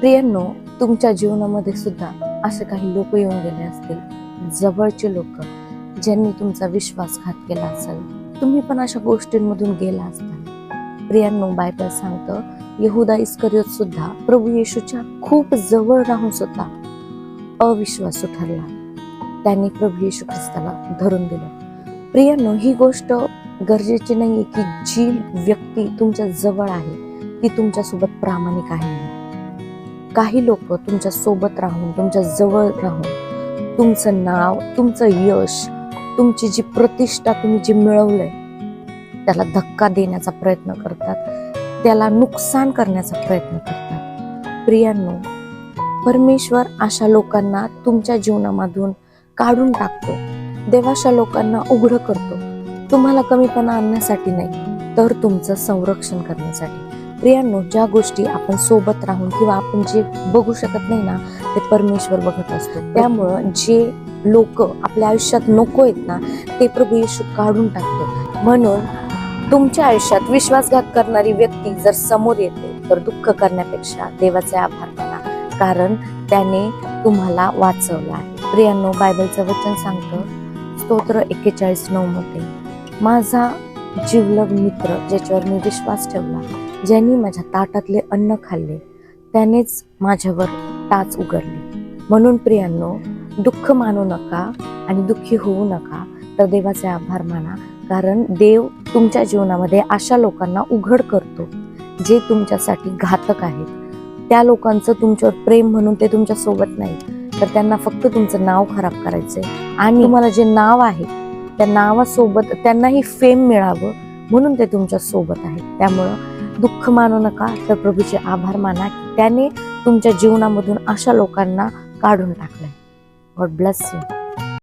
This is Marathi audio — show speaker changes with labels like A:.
A: प्रियांनो तुमच्या जीवनामध्ये सुद्धा असे काही लोक येऊन गेले असतील जवळचे लोक ज्यांनी तुमचा विश्वासघात केला असेल. तुम्ही पण अशा गोष्टींमधून गेला असता. प्रियांनो बायबल सांगतं यहुदा इस्करियोत सुद्धा प्रभू येशूच्या खूप जवळ राहून सुद्धा अविश्वासू ठरला त्यांनी प्रभू येशू ख्रिस्ताला धरून दिलं. प्रियांनो ही गोष्ट गरजेची नाहीये की जी व्यक्ती तुमच्या जवळ आहे ती तुमच्यासोबत प्रामाणिक आहे. म्हणून. काही लोक तुमच्यासोबत राहून तुमच्या जवळ राहून तुमचं नाव तुमचं यश तुमची जी प्रतिष्ठा तुम्ही जी मिळवलंय त्याला धक्का देण्याचा प्रयत्न करतात. त्याला नुकसान करण्याचा प्रयत्न करतात. प्रियांनो परमेश्वर अशा लोकांना तुमच्या जीवनामधून काढून टाकतो. देवाशा लोकांना उघड करतो. तुम्हाला कमीपणा आणण्यासाठी नाही तर तुमचं संरक्षण करण्यासाठी. प्रियांनो ज्या गोष्टी आपण सोबत राहून किंवा आपण जे बघू शकत नाही ना ते परमेश्वर बघत असतो. त्यामुळं जे लोक आपल्या आयुष्यात नको आहेत ना ते प्रभू येशू काढून टाकतो. म्हणून तुमच्या आयुष्यात विश्वासघात करणारी व्यक्ती जर समोर येते तर दुःख करण्यापेक्षा देवाचे आभार माना कारण त्याने तुम्हाला वाचवलं आहे. प्रियांनो बायबलचं वचन सांगतं स्तोत्र एक्केचाळीस नऊ मध्ये माझा जिवलग मित्र ज्याच्यावर मी विश्वास ठेवला ज्यांनी माझ्या ताटातले अन्न खाल्ले त्यानेच माझ्यावर टाच उघडली. म्हणून प्रियांनो दुःख मानू नका आणि दुःखी होऊ नका. तर देवाचे आभार माना. कारण देव तुमच्या जीवनामध्ये अशा लोकांना उघड करतो जे तुमच्यासाठी घातक आहेत. त्या लोकांचं तुमच्यावर प्रेम म्हणून ते तुमच्यासोबत नाही तर त्यांना फक्त तुमचं नाव खराब करायचंय. आणि तुम्हाला जे नाव आहे त्या नावासोबत त्यांनाही फेम मिळावं म्हणून ते तुमच्यासोबत आहेत. त्यामुळं दुःख मानू नका तर प्रभूचे आभार माना की त्याने तुमच्या जीवनामधून अशा लोकांना काढून टाकलंय. God bless you